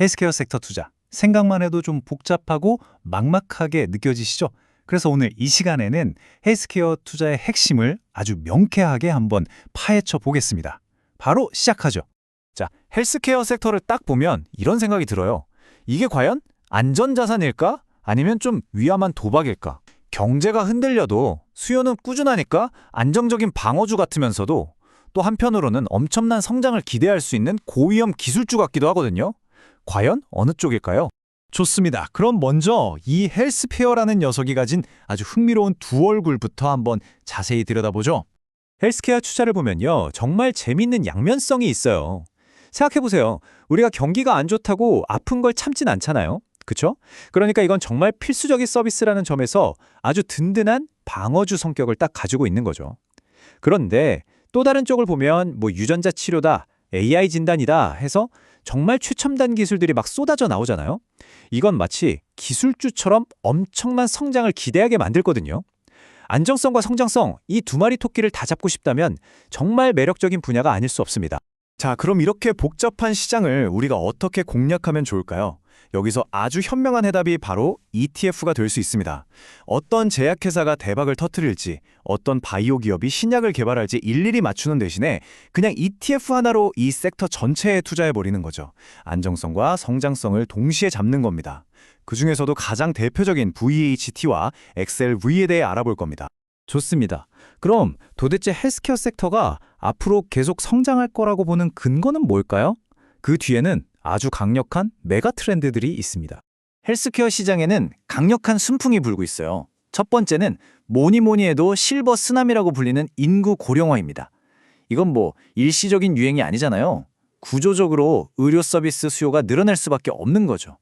헬스케어 섹터 투자. 생각만 해도 좀 복잡하고 막막하게 느껴지시죠? 그래서 오늘 이 시간에는 헬스케어 투자의 핵심을 아주 명쾌하게 한번 파헤쳐 보겠습니다. 바로 시작하죠. 자, 헬스케어 섹터를 딱 보면 이런 생각이 들어요. 이게 과연 안전자산일까? 아니면 좀 위험한 도박일까? 경제가 흔들려도 수요는 꾸준하니까 안정적인 방어주 같으면서도 또 한편으로는 엄청난 성장을 기대할 수 있는 고위험 기술주 같기도 하거든요. 과연 어느 쪽일까요? 좋습니다. 그럼 먼저 이 헬스페어라는 녀석이 가진 아주 흥미로운 두 얼굴부터 한번 자세히 들여다보죠. 헬스케어 투자를 보면요. 정말 재밌는 양면성이 있어요. 생각해보세요. 우리가 경기가 안 좋다고 아픈 걸 참진 않잖아요. 그쵸? 그러니까 이건 정말 필수적인 서비스라는 점에서 아주 든든한 방어주 성격을 딱 가지고 있는 거죠. 그런데 또 다른 쪽을 보면 뭐 유전자 치료다, AI 진단이다 해서 정말 최첨단 기술들이 막 쏟아져 나오잖아요. 이건 마치 기술주처럼 엄청난 성장을 기대하게 만들거든요. 안정성과 성장성 이 두 마리 토끼를 다 잡고 싶다면 정말 매력적인 분야가 아닐 수 없습니다. 자, 그럼 이렇게 복잡한 시장을 우리가 어떻게 공략하면 좋을까요? 여기서 아주 현명한 해답이 바로 ETF가 될 수 있습니다. 어떤 제약회사가 대박을 터뜨릴지, 어떤 바이오 기업이 신약을 개발할지 일일이 맞추는 대신에 그냥 ETF 하나로 이 섹터 전체에 투자해버리는 거죠. 안정성과 성장성을 동시에 잡는 겁니다. 그 중에서도 가장 대표적인 VHT와 XLV에 대해 알아볼 겁니다. 좋습니다. 그럼 도대체 헬스케어 섹터가 앞으로 계속 성장할 거라고 보는 근거는 뭘까요? 그 뒤에는 아주 강력한 메가 트렌드들이 있습니다. 헬스케어 시장에는 강력한 순풍이 불고 있어요. 첫 번째는 뭐니 뭐니 해도 실버 쓰나미라고 불리는 인구 고령화입니다. 이건 뭐 일시적인 유행이 아니잖아요. 구조적으로 의료 서비스 수요가 늘어날 수밖에 없는 거죠.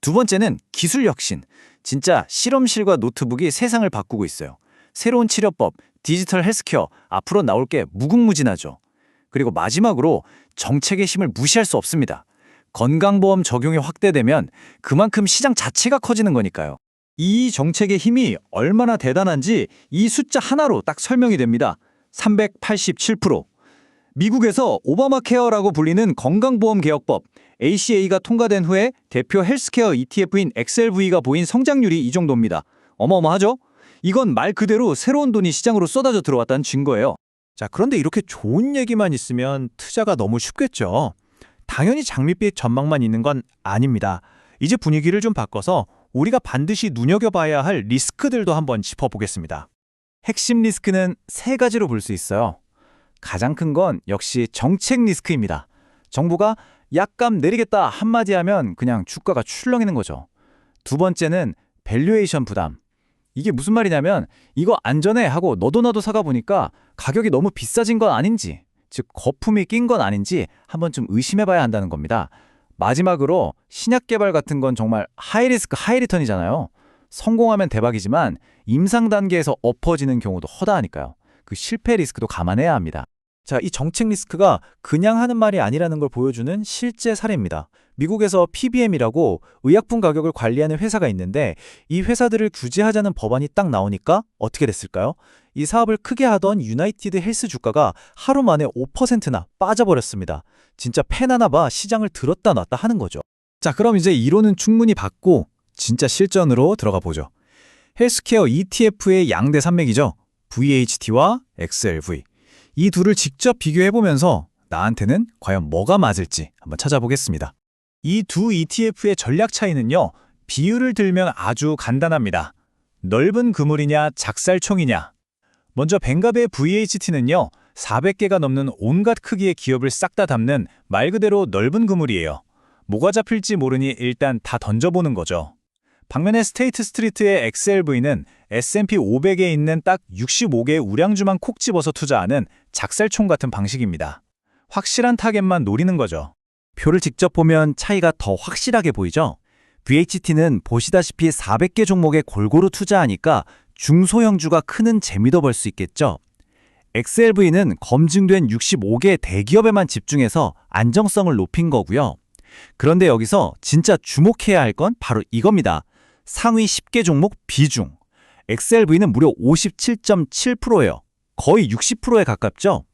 두 번째는 기술 혁신. 진짜 실험실과 노트북이 세상을 바꾸고 있어요. 새로운 치료법, 디지털 헬스케어 앞으로 나올 게 무궁무진하죠. 그리고 마지막으로 정책의 힘을 무시할 수 없습니다. 건강보험 적용이 확대되면 그만큼 시장 자체가 커지는 거니까요. 이 정책의 힘이 얼마나 대단한지 이 숫자 하나로 딱 설명이 됩니다. 387%. 미국에서 오바마 케어라고 불리는 건강보험 개혁법 ACA가 통과된 후에 대표 헬스케어 ETF인 XLV가 보인 성장률이 이 정도입니다. 어마어마하죠? 이건 말 그대로 새로운 돈이 시장으로 쏟아져 들어왔다는 증거예요. 자, 그런데 이렇게 좋은 얘기만 있으면 투자가 너무 쉽겠죠. 당연히 장밋빛 전망만 있는 건 아닙니다. 이제 분위기를 좀 바꿔서 우리가 반드시 눈여겨봐야 할 리스크들도 한번 짚어보겠습니다. 핵심 리스크는 세 가지로 볼 수 있어요. 가장 큰 건 역시 정책 리스크입니다. 정부가 약간 내리겠다 한마디 하면 그냥 주가가 출렁이는 거죠. 두 번째는 밸류에이션 부담. 이게 무슨 말이냐면 이거 안전해 하고 너도 나도 사가 보니까 가격이 너무 비싸진 건 아닌지, 즉 거품이 낀 건 아닌지 한번 좀 의심해 봐야 한다는 겁니다. 마지막으로 신약 개발 같은 건 정말 하이 리스크 하이 리턴이잖아요. 성공하면 대박이지만 임상 단계에서 엎어지는 경우도 허다하니까요. 그 실패 리스크도 감안해야 합니다. 자, 이 정책 리스크가 그냥 하는 말이 아니라는 걸 보여주는 실제 사례입니다. 미국에서 PBM이라고 의약품 가격을 관리하는 회사가 있는데 이 회사들을 규제하자는 법안이 딱 나오니까 어떻게 됐을까요? 이 사업을 크게 하던 유나이티드 헬스 주가가 하루 만에 5%나 빠져버렸습니다. 진짜 펜 하나 봐 시장을 들었다 놨다 하는 거죠. 자, 그럼 이제 이론은 충분히 받고 진짜 실전으로 들어가 보죠. 헬스케어 ETF의 양대 산맥이죠. VHT와 XLV. 이 둘을 직접 비교해 보면서 나한테는 과연 뭐가 맞을지 한번 찾아보겠습니다. 이 두 ETF의 전략 차이는요. 비율을 들면 아주 간단합니다. 넓은 그물이냐 작살총이냐. 먼저 벵갑의 VHT는요. 400개가 넘는 온갖 크기의 기업을 싹 다 담는 말 그대로 넓은 그물이에요. 뭐가 잡힐지 모르니 일단 다 던져보는 거죠. 방면의 스테이트 스트리트의 XLV는 S&P 500에 있는 딱 65개의 우량주만 콕 집어서 투자하는 작살총 같은 방식입니다. 확실한 타겟만 노리는 거죠. 표를 직접 보면 차이가 더 확실하게 보이죠? VHT는 보시다시피 400개 종목에 골고루 투자하니까 중소형주가 크는 재미도 벌 수 있겠죠? XLV는 검증된 65개 대기업에만 집중해서 안정성을 높인 거고요. 그런데 여기서 진짜 주목해야 할 건 바로 이겁니다. 상위 10개 종목 비중. XLV는 무려 57.7%예요. 거의 60%에 가깝죠?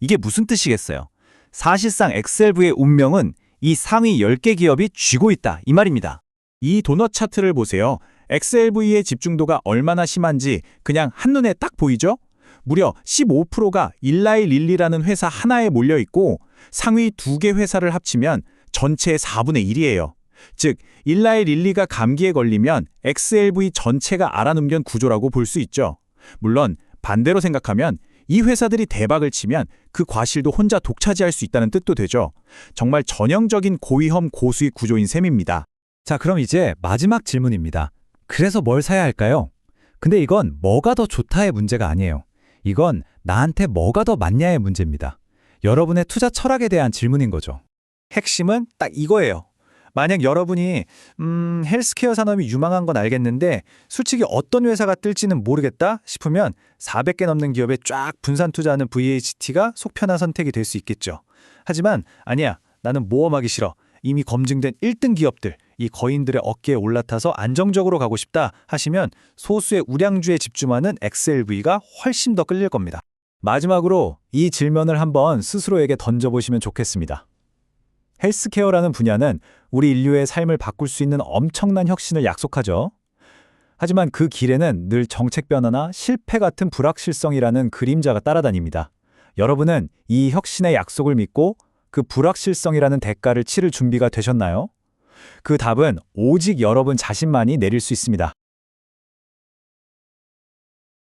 이게 무슨 뜻이겠어요? 사실상 XLV의 운명은 이 상위 10개 기업이 쥐고 있다 이 말입니다. 이 도넛 차트를 보세요. XLV의 집중도가 얼마나 심한지 그냥 한눈에 딱 보이죠? 무려 15%가 일라이 릴리라는 회사 하나에 몰려 있고 상위 두 개 회사를 합치면 전체의 4분의 1이에요. 즉, 일라이 릴리가 감기에 걸리면 XLV 전체가 알아넘긴 구조라고 볼 수 있죠. 물론 반대로 생각하면 이 회사들이 대박을 치면 그 과실도 혼자 독차지할 수 있다는 뜻도 되죠. 정말 전형적인 고위험 고수익 구조인 셈입니다. 자, 그럼 이제 마지막 질문입니다. 그래서 뭘 사야 할까요? 근데 이건 뭐가 더 좋다의 문제가 아니에요. 이건 나한테 뭐가 더 맞냐의 문제입니다. 여러분의 투자 철학에 대한 질문인 거죠. 핵심은 딱 이거예요. 만약 여러분이 음, 헬스케어 산업이 유망한 건 알겠는데 솔직히 어떤 회사가 뜰지는 모르겠다 싶으면 400개 넘는 기업에 쫙 분산 투자하는 VHT가 속 편한 선택이 될 수 있겠죠. 하지만 아니야. 나는 모험하기 싫어. 이미 검증된 1등 기업들, 이 거인들의 어깨에 올라타서 안정적으로 가고 싶다 하시면 소수의 우량주에 집중하는 XLV가 훨씬 더 끌릴 겁니다. 마지막으로 이 질문을 한번 스스로에게 던져보시면 좋겠습니다. 헬스케어라는 분야는 우리 인류의 삶을 바꿀 수 있는 엄청난 혁신을 약속하죠. 하지만 그 길에는 늘 정책 변화나 실패 같은 불확실성이라는 그림자가 따라다닙니다. 여러분은 이 혁신의 약속을 믿고 그 불확실성이라는 대가를 치를 준비가 되셨나요? 그 답은 오직 여러분 자신만이 내릴 수 있습니다.